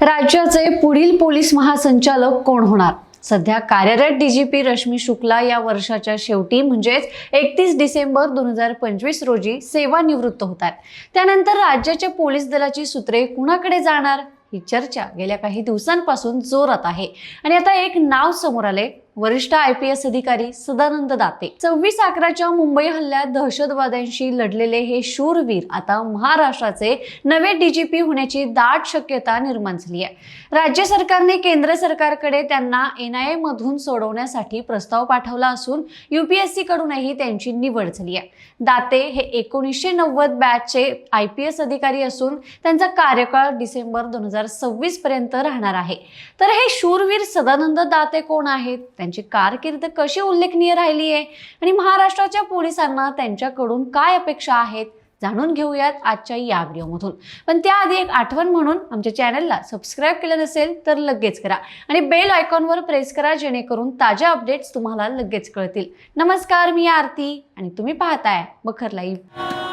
राज्याचे पुढील पोलीस महासंचालक कोण होणार? सध्या कार्यरत डीजीपी रश्मी शुक्ला या वर्षाच्या शेवटी म्हणजेच एकतीस डिसेंबर दोन हजार पंचवीस रोजी सेवानिवृत्त होतात त्यानंतर राज्याच्या पोलीस दलाची सूत्रे कुणाकडे जाणार? ही चर्चा गेल्या काही दिवसांपासून जोरात आहे. आणि आता एक नाव समोर आले वरिष्ठ आय पी एस अधिकारी सदानंद दाते. सव्वीस अकराच्या मुंबई हल्ल्यात दहशतवाद्यांशी लढलेले हे शूरवीर आता महाराष्ट्राचे नवे डीजीपी होण्याची दाट शक्यता निर्माण झाली आहे. राज्य सरकारने केंद्र सरकारकडे त्यांना एन आय ए मधून सोडवण्यासाठी प्रस्ताव पाठवला असून युपीएससी कडूनही त्यांची निवड झाली आहे. दाते हे एकोणीसशे नव्वद बॅचचे आय पी एस अधिकारी असून त्यांचा कार्यकाळ डिसेंबर दोन हजार सव्वीस पर्यंत राहणार आहे. तर हे शूरवीर सदानंद दाते कोण आहेत? त्यांची कारकीर्द कशी उल्लेखनीय राहिली आहे आणि महाराष्ट्राच्या पोलिसांना त्यांच्याकडून काय अपेक्षा आहेत? जाणून घेऊयात आजच्या या व्हिडिओमधून. पण त्याआधी एक आठवण म्हणून आमच्या चॅनलला सबस्क्राईब केलं नसेल तर लगेच करा आणि बेल आयकॉनवर प्रेस करा जेणेकरून ताज्या अपडेट्स तुम्हाला लगेच कळतील. नमस्कार मी आरती आणि तुम्ही पाहताय बखर लाईव्ह.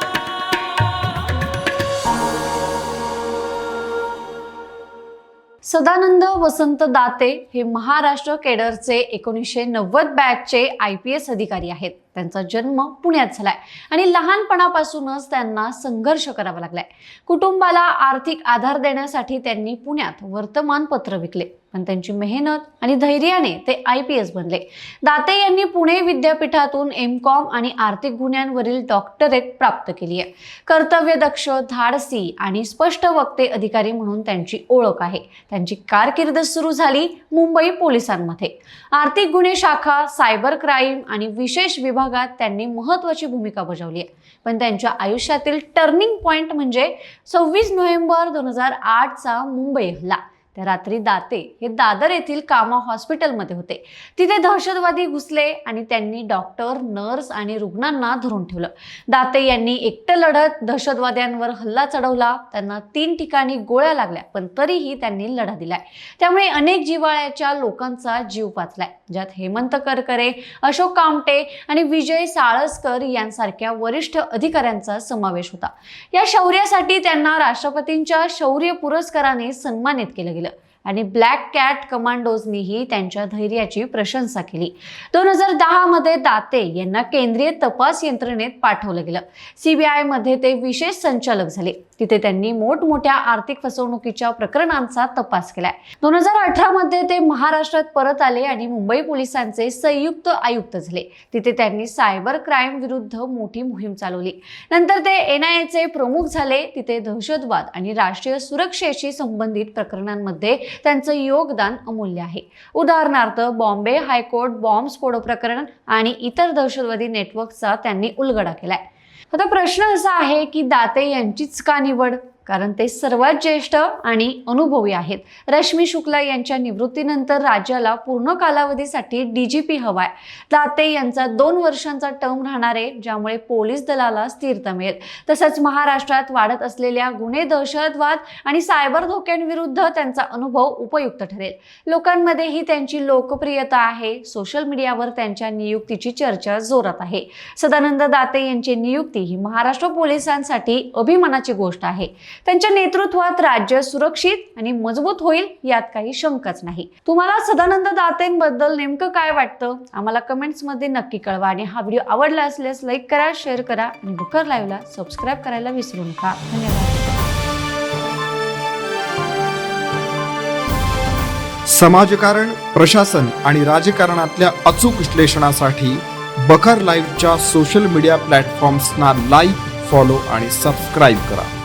सदानंद वसंत दाते हे महाराष्ट्र केडरचे एकोणीसशे नव्वद बॅचचे आय पी एस अधिकारी आहेत. त्यांचा जन्म पुण्यात झालाय. आणि लहानपणापासूनच त्यांना संघर्ष करावा लागलाय. कुटुंबाला आर्थिक आधार देण्यासाठी त्यांनी पुण्यात वर्तमानपत्र विकले. पण त्यांची मेहनत आणि धैर्याने ते आय पी एस बनले. दाते यांनी पुणे विद्यापीठातून एम कॉम आणि आर्थिक गुन्ह्यांवरील डॉक्टरेट प्राप्त केली आहे. कर्तव्यदक्ष धाडसी आणि स्पष्ट वक्ते अधिकारी म्हणून त्यांची ओळख आहे. त्यांची कारकीर्द सुरू झाली मुंबई पोलिसांमध्ये. आर्थिक गुन्हे शाखा सायबर क्राईम आणि विशेष विभाग विभागात त्यांनी महत्वाची भूमिका बजावली आहे. पण त्यांच्या आयुष्यातील टर्निंग पॉइंट म्हणजे सव्वीस नोव्हेंबर दोन हजार आठचा मुंबई हल्ला. त्या रात्री दाते हे दादर येथील कामा हॉस्पिटलमध्ये होते. तिथे दहशतवादी घुसले आणि त्यांनी डॉक्टर नर्स आणि रुग्णांना धरून ठेवलं. दाते यांनी एकटं लढत दहशतवाद्यांवर हल्ला चढवला त्यांना तीन ठिकाणी गोळ्या लागल्या पण तरीही त्यांनी लढा दिलाय. त्यामुळे अनेक जिवाळ्याच्या लोकांचा जीव वाचलाय. ज्यात हेमंत करकरे अशोक कामटे आणि विजय साळसकर यांसारख्या वरिष्ठ अधिकाऱ्यांचा समावेश होता. या शौर्यासाठी त्यांना राष्ट्रपतींच्या शौर्य पुरस्काराने सन्मानित केलं गेलं. لا. आणि ब्लॅक कॅट कमांडोजनीही त्यांच्या धैर्याची प्रशंसा केली. दोन हजार दहामध्ये दाते यांना केंद्रीय तपास यंत्रणेत पाठवलं गेलं. सीबीआयमध्ये ते विशेष संचालक झाले. तिथे त्यांनी मोठमोठ्या आर्थिक फसवणुकीच्या प्रकरणांचा तपास केलाय. दोन हजार अठरा मध्ये ते महाराष्ट्रात परत आले आणि मुंबई पोलिसांचे संयुक्त आयुक्त झाले. तिथे त्यांनी सायबर क्राईम विरुद्ध मोठी मोहीम चालवली. नंतर ते एन आय चे प्रमुख झाले. तिथे दहशतवाद आणि राष्ट्रीय सुरक्षेशी संबंधित प्रकरणांमध्ये त्यांचं योगदान अमूल्य आहे. उदाहरणार्थ बॉम्बे हायकोर्ट बॉम्ब स्फोट प्रकरण आणि इतर दहशतवादी नेटवर्कचा त्यांनी उलगडा केलाय. आता प्रश्न असा आहे की दाते यांचीच का निवड? कारण ते सर्वात ज्येष्ठ आणि अनुभवी आहेत. रश्मी शुक्ला यांच्या निवृत्तीनंतर राज्याला पूर्ण कालावधीसाठी डीजीपी हवाय. दाते यांचा दोन वर्षांचा टर्म राहणार आहे ज्यामुळे पोलीस दलाला स्थिरता मिळेल. तसंच महाराष्ट्रात वाढत असलेल्या गुन्हे दहशतवाद आणि सायबर धोक्यांविरुद्ध त्यांचा अनुभव उपयुक्त ठरेल. लोकांमध्येही त्यांची लोकप्रियता आहे. सोशल मीडियावर त्यांच्या नियुक्तीची चर्चा जोरात आहे. सदानंद दाते यांची नियुक्ती ही महाराष्ट्र पोलिसांसाठी अभिमानाची गोष्ट आहे. त्यांच्या नेतृत्वात राज्य सुरक्षित आणि मजबूत होईल यात काही शंकाच नाही. तुम्हाला सदानंद दातेंबद्दल नेमकं काय वाटतं? आम्हाला कमेंट्समध्ये नक्की कळवा आणि हा व्हिडिओ आवडला असल्यास लाईक करा शेअर करा आणि बुकर लाईव्हला सबस्क्राईब करायला विसरू नका. धन्यवाद. समाजकारण प्रशासन आणि राजकारणातल्या अचूक विश्लेषणासाठी बखर लाईव्हच्या सोशल मीडिया प्लॅटफॉर्म्सना लाईक फॉलो आणि सबस्क्राईब करा.